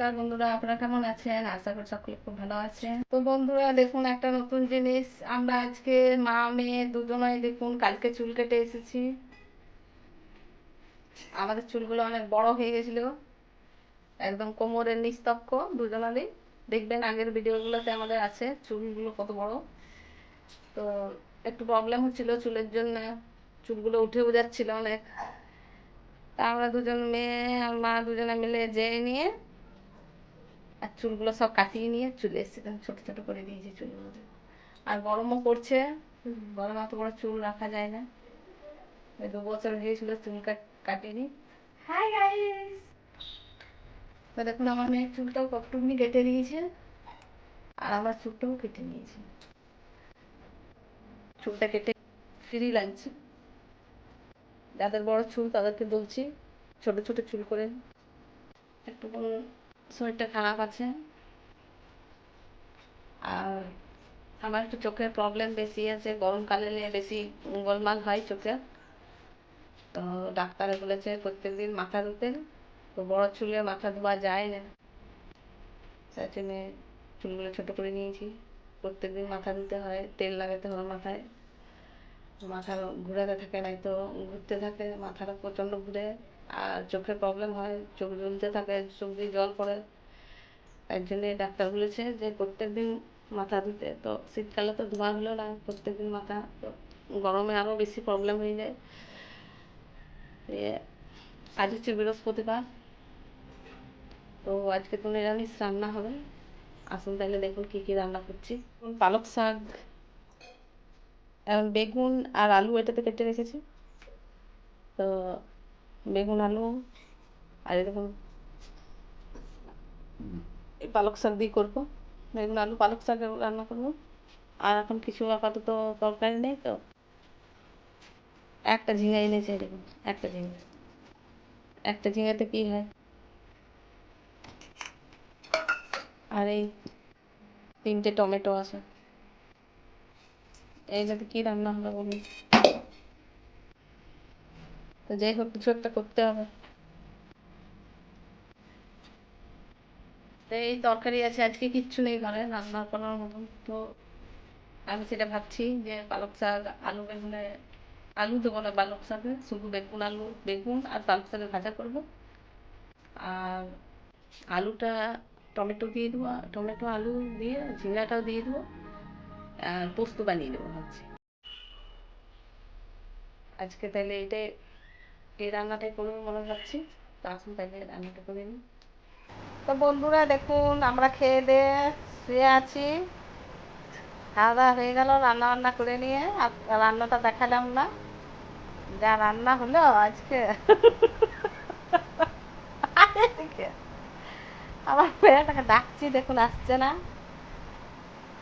নমস্কার বন্ধুরা, আপনারা কেমন আছেন? আশা করি সকলে খুব ভালো আছেন। তো বন্ধুরা, দেখুন একটা নতুন জিনিস। আমরা আজকে মা, মেয়ে দুজনাই দেখুন কালকে চুল কেটে এসেছি। আমাদের চুলগুলো অনেক বড় হয়ে গেছিল। একদম কোমরের নিস্তক্ষ দুজনারই। দেখবেন আগের ভিডিওগুলোতে আমাদের আছে চুলগুলো কত বড়। তো একটু প্রবলেম হচ্ছিল চুলের জন্য। চুলগুলো উঠেও যাচ্ছিল অনেক। তা আমরা দুজন মেয়ে আর মা দুজনে মিলে যেয়ে নিয়ে আর চুলগুলো সব কাটিয়ে নিয়ে চলে এসেছিলাম ছোটো ছোটো করে দিয়েছি চুলগুলো আর গরমও পড়ছে গরম এত বড় চুল রাখা যায় না। ওই দু বছর হয়েছিল চুল কাটিনি। হাই গাইস তো দেখুন আমার মেয়ের চুলটাও কতটুকুনি কেটে নিয়েছে আর আমার চুলটাও কেটে নিয়েছে। চুলটা কেটে ফ্রি লাগছে। যাদের বড় চুল তাদেরকে বলছি ছোট ছোট চুল করে একটু শরীরটা খারাপ আছে আর আমার একটু চোখের প্রবলেম বেশি আছে গরমকালে বেশি গোলমাল হয় চোখে। তো ডাক্তারে বলেছে প্রত্যেক দিন মাথা ধুতে। তো বড় চুলে মাথা ধোয়া যায় না। তার জন্যে চুলগুলো ছোটো করে নিয়েছি। প্রত্যেক দিন মাথা ধুতে হয়, তেল লাগাতে হয় মাথায়। মাথা ঘুরাতে থাকে নাই তো ঘুরতে থাকে, মাথাটা প্রচণ্ড ঘুরে। আর চোখের প্রবলেম হয়, চোখ জ্বলতে থাকে চোখ দিয়ে জল পড়ে। তাই জন্যে ডাক্তার বলেছে যে প্রত্যেক দিন মাথা ধুতে। তো শীতকালে তো ধোয়া হলো না প্রত্যেক দিন মাথা গরমে আরও বেশি প্রবলেম হয়ে যায়। দিয়ে আজ হচ্ছে বৃহস্পতিবার। তো আজকে তো নিরামিষ রান্না হবে। আসুন তাহলে দেখুন কী কী রান্না করছি। পালক শাক বেগুন আর আলু এটাতে কেটে রেখেছি। তো বেগুন, আলু আর দেখুন এই পালক শাক দিয়ে করব। বেগুন, আলু, পালক শাক রান্না করব। আর এখন কিছু আপাতত তরকারি নেই তো। একটা ঝিঙে এনেছে দেখুন, একটা ঝিঙে। একটা ঝিঙেতে কী হয়? আর এই তিনটে টমেটো আছে। এইটাতে কী রান্না হবে বলুন। তো যাই হোক, কিছু একটা করতে হবে। তো এই তরকারি আছে, আজকে কিচ্ছু নেই ঘরে, রান্না করার মতন। তো আমি সেটা ভাবছি যে পালক শাক, আলু বেগুনে, আলু দেবো না পালক শাকে, শুধু বেগুন আলু, বেগুন আর পালক শাকে ভাজা করব। আর আলুটা টমেটো দিয়ে দেবো টমেটো, আলু দিয়ে ঝিঙ্গাটাও দিয়ে দেবো, আর পোস্ত বানিয়ে দেবো ভাবছি। আজকে তাহলে এটাই এই রান্নাটাই করব মনে ভাবছি আসুন তাহলে রান্নাটা করে নিই। তো বন্ধুরা দেখুন, আমরা খেয়ে দিয়ে শুয়ে আছি। খাওয়া দাওয়া হয়ে গেল রান্না বান্না করে নিয়ে, আর রান্নাটা দেখালাম না। যা রান্না হলো আজকে। আমার মেয়েটাকে ডাকছি, দেখুন আসছে না।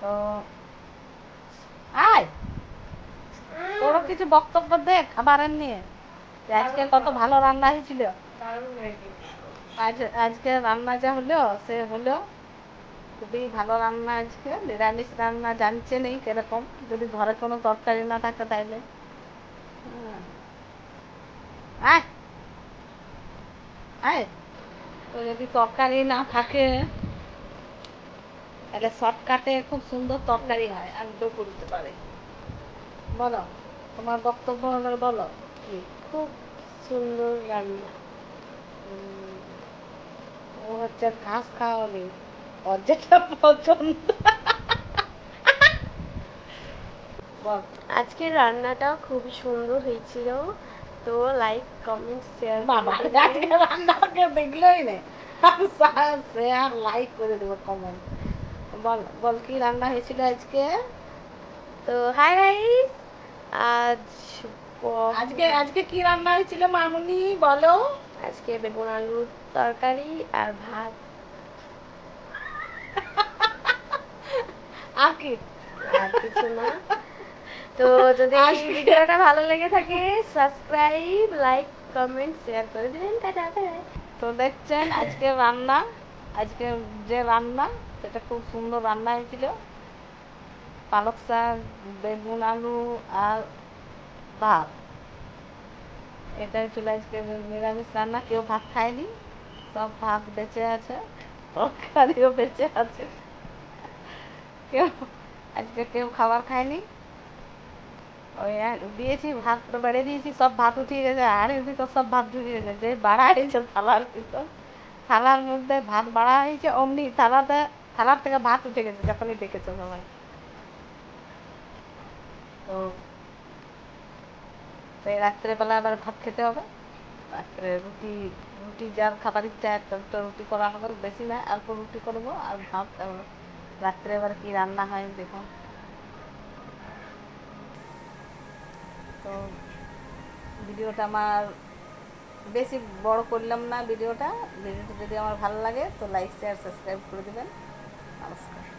তো আয়। তোরও কিছু বক্তব্য দেখ খাবারের নিয়ে। আজকে কত ভালো রান্না হয়েছিল? আজ, আজকে রান্না যা হলো, সে হলো খুবই ভালো রান্না আজকে, নিরামিষ রান্না, জানছে নেই কীরকম, যদি ঘরে কোনো তরকারি না থাকে তাইলে। আয়। আয়। তো যদি তরকারি না থাকে তাহলে শর্টকাটে খুব সুন্দর তরকারি হয় আমি তো করতে পারি। বলো, তোমার বক্তব্য হলে বলো খুব সুন্দর রান্না। ও হচ্ছে ঘাস খাওয়ানি ওর যেটা পছন্দ। বল আজকের রান্নাটা খুবই সুন্দর হয়েছিল তো লাইক কমেন্ট শেয়ার বাবা আজকে রান্নাকে দেখলোই না। শেয়ার লাইক করে দেবো কমেন্ট বল বল কি রান্না হয়েছিল আজকে? তো হাই গাইস আজ আজকে আজকে কি রান্না হয়েছিল মামুনি বলো? আজকে বেগুন আলুর তরকারি আর ভাত। আর কি আর কিছু না। তো যদি ভিডিওটা ভালো লেগে থাকে সাবস্ক্রাইব লাইক কমেন্ট শেয়ার করে দিবেন। তো দেখছেন আজকে রান্না। আজকে যে রান্না সেটা খুব সুন্দর রান্না হয়েছিল। পালক শাক বেগুন আলু আর ভাত এটাই ছিল আজকে নিরামিষ রান্না, কেউ ভাত খায়নি, সব ভাত বেঁচে আছে, তরকারিও বেঁচে আছে। কেউ, আজকে কেউ খাবার খায়নি। ওই দিয়েছি, ভাত তো বেড়ে দিয়েছি, সব ভাত উঠিয়ে গেছে হাড়ির ভিতর সব ভাত ঢুকিয়ে গেছে, যে বাড়া হয়েছে থালার ভিতর। থালার মধ্যে ভাত বাড়া হয়েছে, অমনি থালাতে, থালার থেকে ভাত উঠে গেছে, যখনই দেখেছে সবাই। তো সেই রাত্রেবেলা আবার ভাত খেতে হবে। রাত্রে রুটি রুটি যার খাবার ইচ্ছা একটা রুটি করা হবে, বেশি না, অল্প রুটি করব আর ভাত রাত্রে এবার কি রান্না হয় দেখুন তো ভিডিওটা আমার বেশি বড় করলাম না ভিডিওটা। ভিডিওটা যদি আমার ভালো লাগে তো লাইক শেয়ার সাবস্ক্রাইব করে দেবেন। নমস্কার।